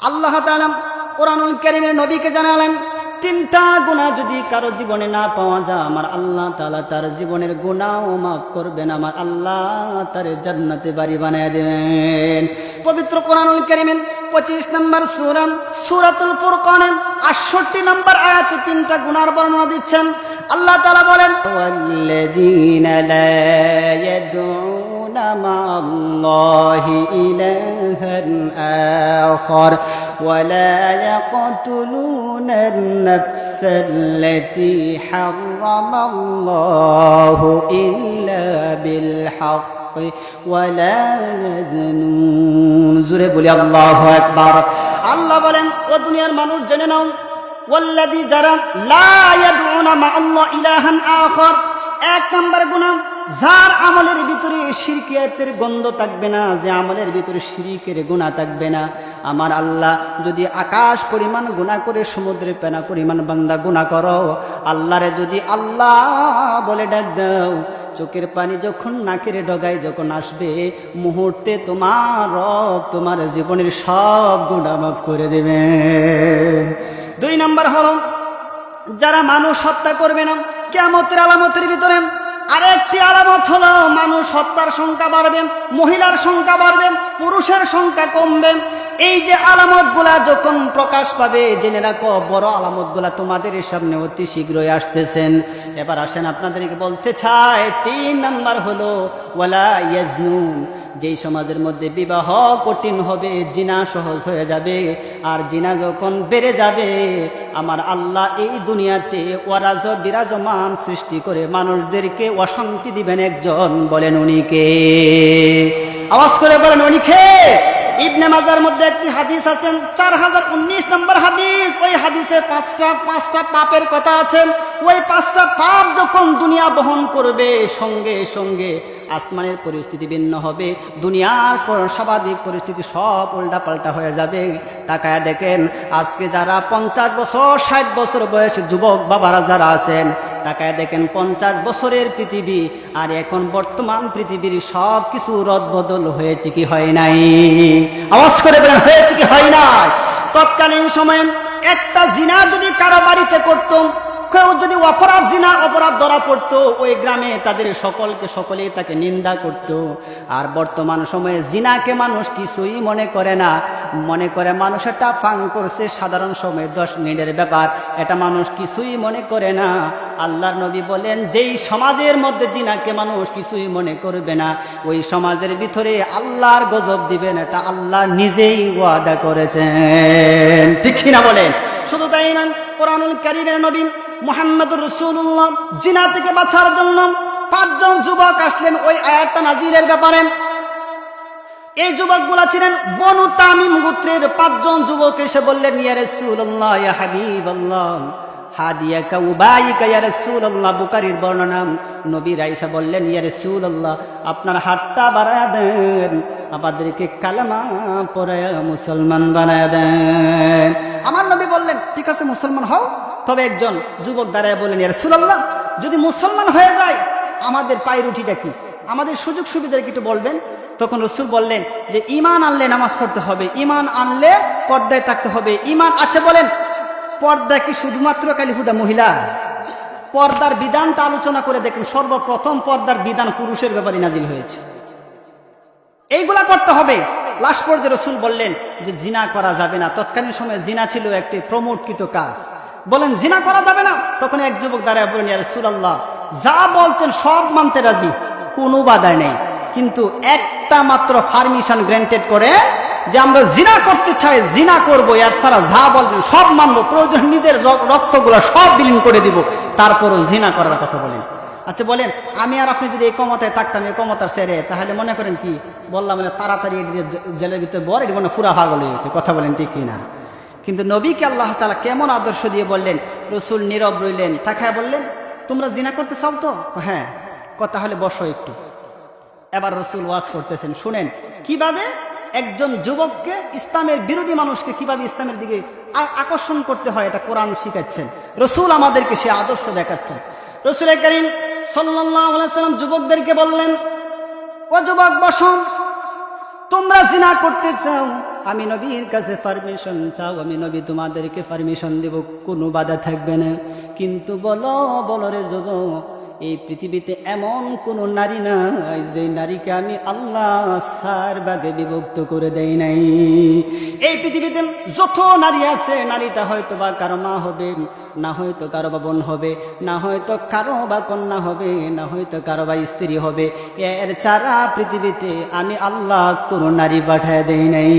আল্লাহ তাআলা কোরআনুল কারীমের নবীকে জানালেন, তিনটা গুণা যদি কারও জীবনে না পাওয়া যায়, আমার আল্লাহ তাআলা তার জীবনের গুণাও মাফ করবেন, আমার আল্লাহ তার জান্নাতে বাড়ি বানায় দেবেন। পবিত্র কোরআনুল কারীমের পঁচিশ নম্বর সুরাম সুরাতুল ফুরকানের আটষট্টি নম্বর আয়াতে তিনটা গুণার বর্ণনা দিচ্ছেন। আল্লাহ তালা বলেন ওয়াল্লাযীনা লা ইয়াদউনা মা'আল্লাহি ইলাহান আখার ولا يقتلون النفس التي حرم الله إلا بالحق ولا يزنون জুড়ে বলি আল্লাহু আকবার আল্লাহ বলেন ও দুনিয়ার মানুষ জেনে নাও ওয়াল্লাযী যারা লা ইয়াদউনা মা'আল্লাহ ইলাহান আখার এক নম্বর গুনাহ যার আমলের ভিতরে শিরকিয়াতের গন্ধ থাকবে না, যে আমলের ভিতরে শিরিকের গুণা থাকবে না। আমার আল্লাহ, যদি আকাশ পরিমাণ গুণা করে সমুদ্রে পেনা পরিমাণ বান্দা গুণা করো, আল্লাহরে যদি আল্লাহ বলে ডাক দাও, চোখের পানি যখন নাকের ডগায় যখন আসবে, মুহূর্তে তোমার রব তোমার জীবনের সব গুণা মাফ করে দেবে। দুই নাম্বার হলো, যারা মানুষ হত্যা করবে না কেমতের আলামতের ভিতরে আরেকটি আলামত হলো মানুষ হত্যার সংখ্যা বাড়বে মহিলার সংখ্যা বাড়বে পুরুষের সংখ্যা কমবে। এই যে আলামতগুলা যখন প্রকাশ পাবে, জেনে রাখো, বড় আলামতগুলা তোমাদের সামনে অতি শীঘ্রই আসতেছেন। এবার আসেন আপনাদেরকে বলতে চাই, তিন নাম্বার হলো, ওয়ালা ইয়াজনুন, যেই সমাজের মধ্যে বিবাহ কঠিন হবে, জিনা সহজ হয়ে যাবে, আর জিনা যখন বেড়ে যাবে, আমার আল্লাহ এই দুনিয়াতে ওরাজ বিরাজমান সৃষ্টি করে মানুষদেরকে অশান্তি দিবেন একজন, বলেন উনিকে আওয়াজ করে বলেন উনি খেয়ে ইবনে মাজার মধ্যে একটি হাদিস আছেন চার হাজার উনিশ নম্বর হাদিস। ওই হাদিসে পাঁচটা পাঁচটা পাপের কথা আছে। ওই পাঁচটা পাপ যখন দুনিয়া বহন করবে, সঙ্গে সঙ্গে আসমানের পরিস্থিতি ভিন্ন হবে। দুনিয়ার পর স্বাভাবিক পরিস্থিতি সব উল্টা পাল্টা হয়ে যাবে। তাকায় দেখেন, আজকে যারা পঞ্চাশ বছর, ষাট বছর বয়সে যুবক বাবারা যারা আছেন তাকায় দেখেন পঞ্চাশ বছরের পৃথিবী, আর এখন বর্তমান পৃথিবীর সব কিছু রদবদল হয়েছে কি হয় নাই? আওয়াজ করে বলেন, হয়েছে কি হয় নাই? তৎকালীন সময়ে একটা জিনা যদি কারও বাড়িতে করতো, কেউ যদি অপরাধ জিনা, অপরাধ ধরা পড়তো, ওই গ্রামে তাদের সকলকে, সকলেই তাকে নিন্দা করত। আর বর্তমান সময়ে জিনাকে মানুষ কিছুই মনে করে না। মনে করে মানুষ এটা ফাং করছে সাধারণ সময়ে দশ মিনিটের ব্যাপার। এটা মানুষ কিছুই মনে করে না। আল্লাহর নবী বলেন, যেই সমাজের মধ্যে জিনাকে মানুষ কিছুই মনে করবে না, ওই সমাজের ভিতরে আল্লাহর গজব দিবেন, এটা আল্লাহ নিজেই ওয়াদা করেছেন। ঠিক কিনা বলেন? শুধু তাই না কোরআনুল কারিমের নবী মোহাম্মদ রসুল্লাহ জিনা থেকে বাঁচার জন্য পাঁচজন যুবক আসলেন ওই আয়াতটা নাজিরের ব্যাপারে। এই যুবক যুবকগুলা ছিলেন বনু তামিম গোত্রের পাঁচজন যুবক। এসে বললেন, ইয়া রাসূলুল্লাহ বর্ণনা নবী আপনার হাতটা দেন, আমাদেরকে কালেমা মুসলমান দেন। আমার নবী বললেন, ঠিক আছে, মুসলমান হও। তবে একজন যুবক দাঁড়ায় বললেন, ইয়া রাসূলুল্লাহ, যদি মুসলমান হয়ে যায়, আমাদের পায়ের রুটিটা কি? আমাদের সুযোগ সুবিধা কিছু বলবেন, তখন রসুল বললেন যে, ইমান আনলে নামাজ পড়তে হবে, ইমান আনলে পর্দায় থাকতে হবে। ইমান আছে বলেন, পর্দা কি শুধুমাত্র কালিফুদা মহিলা? পর্দার বিধানটা আলোচনা করে দেখুন, সর্বপ্রথম পর্দার বিধান পুরুষের ব্যাপারে নাজিল হয়েছে। এইগুলা করতে হবে। লাস্ট পর্যায়ে রসুল বললেন যে, জিনা করা যাবে না। তৎকালীন সময়ে জিনা ছিল একটি প্রমোটকৃত কাজ। বলেন, জিনা করা যাবে না? তখন এক যুবক দাঁড়ায় বলেন রসুল আল্লাহ যা বলছেন সব মানতে রাজি। কোনো বাধায় নেই। কিন্তু একটা মাত্র পারমিশন গ্র্যান্টেড করে যে আমরা জিনা করতে চাই, জিনা করব, এর ছাড়া যা বলবেন সব মানবো, প্রয়োজন নিজের রক্তগুলো সব বিলীন করে দিব, তারপরও জিনা করার কথা বলেন। আচ্ছা বলেন, আমি আর আপনি যদি এই ক্ষমতায় থাকতাম, এই ক্ষমতার সেরে, তাহলে মনে করেন কি? বললাম মানে তাড়াতাড়ি জেলের ভিতরে বর, এটি মনে পুরা ভাগল হয়েছে কথা বলেন ঠিক কিনা? কিন্তু নবীকে আল্লাহ তালা কেমন আদর্শ দিয়ে বললেন, রসুল নীরব রইলেন তাকায় বললেন, তোমরা জিনা করতে চাও তো? হ্যাঁ। কথা হলে বসো একটু। এবার রসুল ওয়াজ করতেছেন, শুনেন, কীভাবে একজন যুবককে ইসলামের বিরোধী মানুষকে কীভাবে ইসলামের দিকে আকর্ষণ করতে হয় এটা কোরআন শিখাচ্ছেন। রসুল আমাদেরকে সে আদর্শ দেখাচ্ছেন। রসুল করিম সাল্লাম যুবকদেরকে বললেন, ও যুবক বসন তোমরা জিনা করতে চাও, আমি নবীর কাছে পারমিশন চাও, আমি নবী তোমাদেরকে পারমিশন দেব, কোনো বাধা থাকবে না। কিন্তু বলো বলো রে যুবক এই পৃথিবীতে এমন কোনো নারী নাই যে নারীকে আমি আল্লাহ সার বাগে বিভক্ত করে দেই নাই। এই পৃথিবীতে যত নারী আছে, নারীটা হয়তো বা কারও মা হবে, না হয়তো কারও বা বোন হবে, না হয়তো কারও বা কন্যা হবে, না হয়তো কারও বা স্ত্রী হবে। এর চারা পৃথিবীতে আমি আল্লাহ কোনো নারী পাঠায় দেই নাই।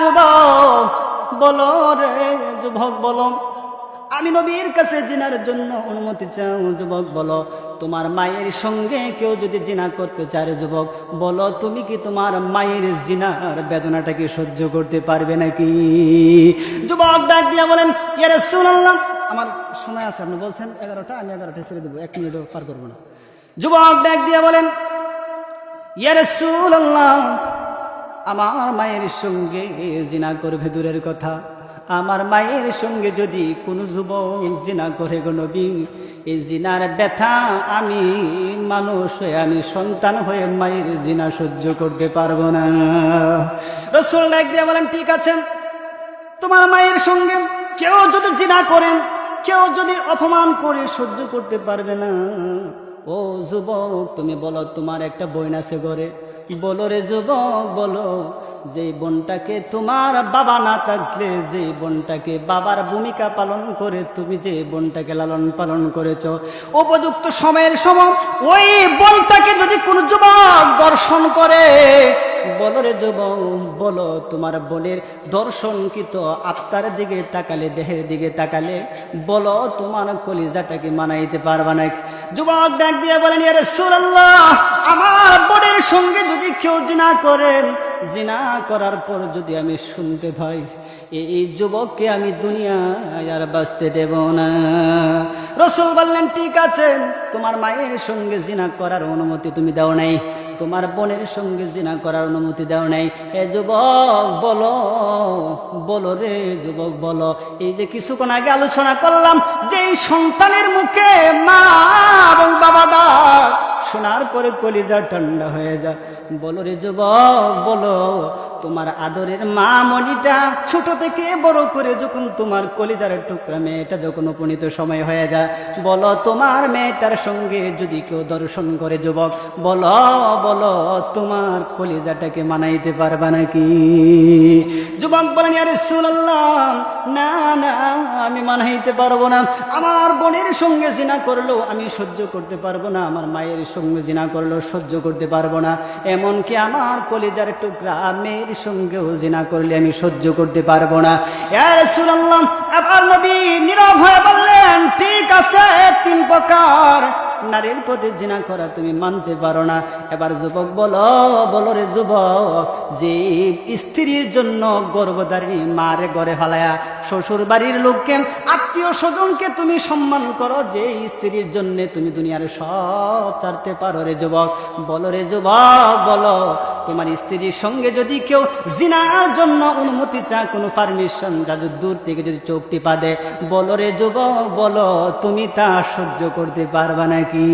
যুবক, বলো রে, যুবক, বলো। আমি নবীর কাছে জিনার জন্য অনুমতি চাও, যুবক, বলো, তোমার মায়ের সঙ্গে কেউ যদি জিনা করতে চায় যুবক, বলো, তুমি কি তোমার মায়ের জিনার বেদনাটাকে সহ্য করতে পারবে নাকি? যুবক ডাক দিয়া বলেন ইয়ারে শুনলাম আমার সময় আছে, আপনি বলছেন এগারোটা, আমি এগারোটা ছেড়ে দেবো, এক মিনিটও পার করব না। যুবক ডাক দিয়া বলেন ইয়ারে শুনলাম আমার মায়ের সঙ্গে জিনা করবে দূরের কথা। আমার মায়ের সঙ্গে যদি কোনো যুবক জিনা করে গো নবী, এই জিনার ব্যথা আমি মানুষ হয়ে, আমি সন্তান হয়ে মায়ের জিনা সহ্য করতে পারব না। রসুল ডাক দিয়ে বলেন, ঠিক আছে, তোমার মায়ের সঙ্গে কেউ যদি জিনা করেন, কেউ যদি অপমান করে সহ্য করতে পারবে না। ও যুবক, তুমি বলো, তোমার একটা বোন আছে ঘরে? বলো রে যুবক, বলো যে বোনটাকে তোমার বাবা না থাকলে যে বোনটাকে বাবার ভূমিকা পালন করে, তুমি যে বোনটাকে লালন পালন করেছ, উপযুক্ত সময়ের সময় ওই বোনটাকে যদি কোনো যুবক দর্শন করে বলো রে যুবক, বলো তোমার বোনের দর্শনকৃত আত্মার দিকে তাকালে, দেহের দিকে তাকালে, বলো তোমার কলিজাটাকে মানাইতে পারবা না যুবক ডাক দিয়ে বলেন আমার বোনের সঙ্গে যদি কেউ জিনা করেন জিনা করার পর যদি আমি শুনতে পাই এই- যুবককে আমি দুনিয়ায় আর বাঁচতে দেব না। রসুল বললেন, ঠিক আছে, তোমার মায়ের সঙ্গে জিনা করার অনুমতি তুমি দাও নাই, তোমার বোনের সঙ্গে জিনা করার অনুমতি দাও নাই। এ যুবক, বলো বলো রে যুবক, বলো, এই যে কিছুক্ষণ আগে আলোচনা করলাম যে সন্তানের মুখে মা এবং বাবা শোনার পরে কলিজা ঠান্ডা হয়ে যায়। বলো রে যুবক, বলো, তোমার আদরের মা মনিটা ছোট থেকে বড় করে যখন তোমার কলিজার টুকরা মেয়েটা যখন উপনীত সময় হয়ে যায়, বলো তোমার মেয়েটার সঙ্গে যদি কেউ দর্শন করে যুবক, বলো বলো, তোমার কলিজাটাকে মানাইতে পারবা নাকি? যুবক বলেন আরে শুনলাম না না, আমি মানাইতে পারব না। আমার বোনের সঙ্গে জিনা করলেও আমি সহ্য করতে পারব না। আমার মায়ের সঙ্গে জিনা করলেও সহ্য করতে পারব না। এমনকি আমার কলেজার টুকরা মেয়ের সঙ্গেও জিনা করলে আমি সহ্য করতে পারব না। এর শুনলাম আবার নবী নীরব হয়ে বললেন, ঠিক আছে, তিন প্রকার নারীর প্রতি জিনা করা তুমি মানতে পারো না। এবার যুবক বলো বলো রে যুবক, যে স্ত্রীর জন্য গর্ভধারী মারে ঘরে ফালায়া শ্বশুর বাড়ির লোককে, আত্মীয় স্বজনকে তুমি সম্মান করো, যে স্ত্রীর জন্য তুমি দুনিয়ার সব ছাড়তে পারো রে যুবক। বলো রে যুবক, বলো, তোমার স্ত্রীর সঙ্গে যদি কেউ জিনার জন্য অনুমতি চা কোনো পারমিশন যাদের দূর থেকে যদি চোখ টিপা দেয় বলো রে যুবক, বলো, তুমি তা সহ্য করতে পারবা নাকি?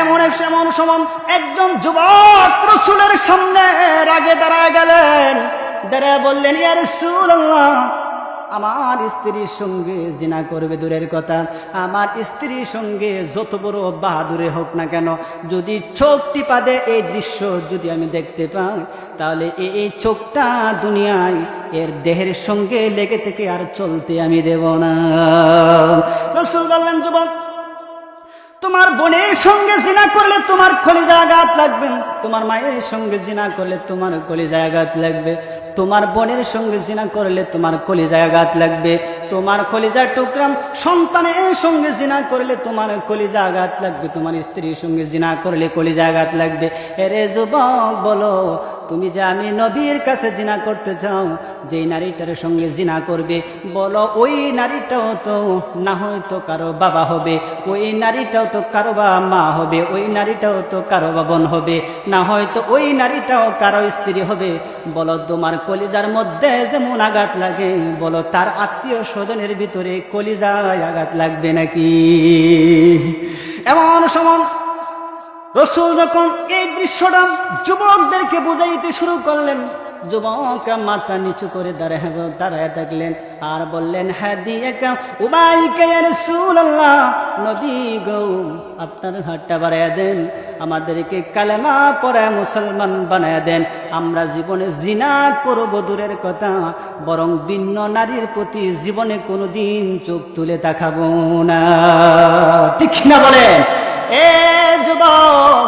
এমন এমন সমন একজন যুবক রসুলের সামনে রাগে দাঁড়া গেলেন। দাঁড়ায় বললেন ইয়ার সুল্লাহ আমার স্ত্রীর সঙ্গে জিনা করবে দূরের কথা। আমার স্ত্রীর সঙ্গে যত বড় বাহাদুরে হোক না কেন, যদি চোখ টিপা দেয় এই দৃশ্য যদি আমি দেখতে পাই, তাহলে এই চোখটা দুনিয়ায় এর দেহের সঙ্গে লেগে থেকে আর চলতে আমি দেব না। রসুল বললেন, যুবক তোমার বোনের সঙ্গে জিনা করলে তোমার কলিজা আঘাত লাগবে। তোমার মায়ের সঙ্গে জিনা করলে তোমার কলিজা আঘাত লাগবে। তোমার বোনের সঙ্গে জিনা করলে তোমার কলিজা আঘাত লাগবে। তোমার কলিজার টুকরাম সন্তানের সঙ্গে জিনা করলে তোমার কলিজা আঘাত লাগবে। তোমার স্ত্রীর সঙ্গে জিনা করলে কলিজা আঘাত লাগবে। এরে যুবক বলো, তুমি যে আমি নবীর কাছে জিনা করতে চাও যেই নারীটার সঙ্গে জিনা করবে, বলো, ওই নারীটাও তো না হয়তো কারও বাবা হবে, ওই নারীটাও তো কারও বা মা হবে, ওই নারীটাও তো কারও বা বোন হবে, না হয়তো ওই নারীটাও কারও স্ত্রী হবে। বলো, তোমার কলিজার মধ্যে যেমন আঘাত লাগে, বলো, তার আত্মীয় স্বজনের ভিতরে কলিজায় আঘাত লাগবে নাকি? এমন সমান রসুল যখন এই দৃশ্যটা যুবকদেরকে বুঝাইতে শুরু করলেন যুবকরা মাথা নিচু করে দাঁড়ায় দাঁড়ায় থাকলেন আর বললেন হ্যাঁ দিয়ে উবাই রসুল আল্লাহ নবী আপনার হাতটা বাড়ায় দেন, আমাদেরকে কালেমা পরে মুসলমান বানায় দেন। আমরা জীবনে জিনা করব দূরের কথা, বরং ভিন্ন নারীর প্রতি জীবনে কোনোদিন চোখ তুলে তাকাবো না। ঠিক না বলেন? এ যুবক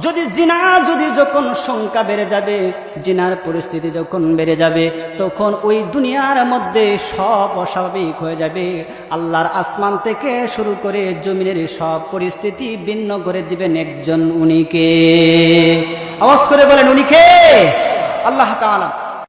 যদি জিনা, যদি যখন সংখ্যা বেড়ে যাবে, জিনার পরিস্থিতি যখন বেড়ে যাবে, তখন ওই দুনিয়ার মধ্যে সব অস্বাভাবিক হয়ে যাবে। আল্লাহর আসমান থেকে শুরু করে জমিনের সব পরিস্থিতি ভিন্ন করে দিবেন একজন উনিকে। আওয়াজ করে বলেন উনিকে আল্লাহ তাআলা